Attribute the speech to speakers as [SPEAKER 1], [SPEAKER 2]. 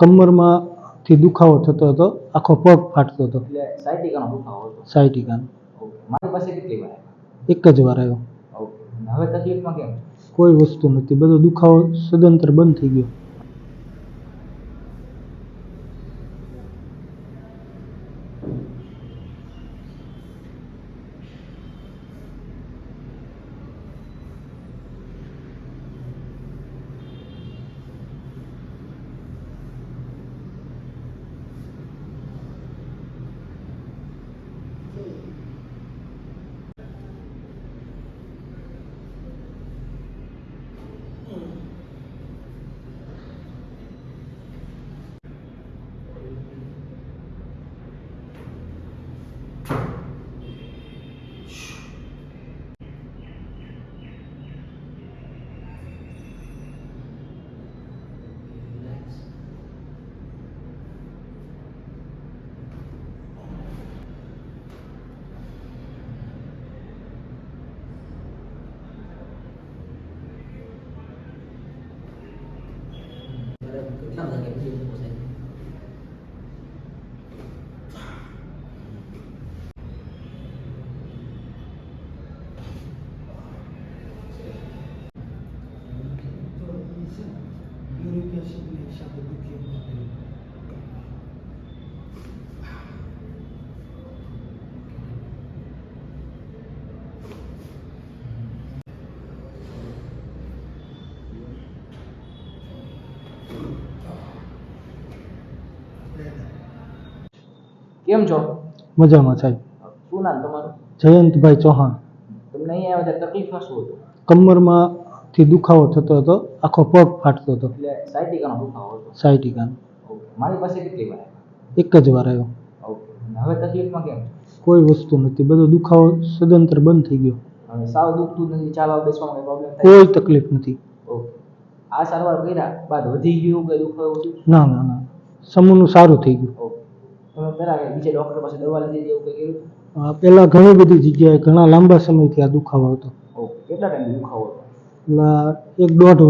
[SPEAKER 1] કમરમાં થી દુખાવો થતો હતો આખો પગ ફાટતો હતો.
[SPEAKER 2] સાયટિકાનો મારી પાસે કેટલી વાર
[SPEAKER 1] એક જ વાર આવ્યો.
[SPEAKER 2] હવે તકલીફમાં કેમ?
[SPEAKER 1] કોઈ વસ્તુ નથી. બધો દુખાવો સદંતર બંધ થઈ ગયો. kita nggak kayak begini saya Thank you.
[SPEAKER 2] કેમ છો?
[SPEAKER 1] મજામાં સાહેબ.
[SPEAKER 2] શું નામ તમારું?
[SPEAKER 1] જયંતભાઈ ચૌહાણ.
[SPEAKER 2] તમને અહીંયા આવ્યા તકલીફમાં શું હતું?
[SPEAKER 1] કમરમાં થી દુખાવો થતો હતો આખો પગ ફાટતો હતો.
[SPEAKER 2] એટલે સાયટિકાનો દુખાવો હતો?
[SPEAKER 1] સાયટિકાનો.
[SPEAKER 2] મારી પાસે કેટલી વાર
[SPEAKER 1] એક જ વાર આવ્યો.
[SPEAKER 2] હવે તકલીફમાં કેમ?
[SPEAKER 1] કોઈ વસ્તુ નથી બધો દુખાવો સદંતર બંધ થઈ ગયો.
[SPEAKER 2] હવે સાવ દુખતું નથી ચાલવા બેસવામાં પ્રોબ્લેમ
[SPEAKER 1] કોઈ તકલીફ નથી.
[SPEAKER 2] આ સારવાર કર્યા બાદ વધી ગયું કે દુખાવો
[SPEAKER 1] ના ના ના. સમૂહનું સારું થઈ ગયું.
[SPEAKER 2] તમે પહેલા બીજા ડૉક્ટર પાસે દવા લીધી એવું કંઈ કર્યું
[SPEAKER 1] આ ઘણી બધી જગ્યાએ ઘણા લાંબા સમયથી આ દુખાવો હતો.
[SPEAKER 2] કેટલા ટાઈમ દુખાવો હતો?
[SPEAKER 1] એટલે એક દોઢ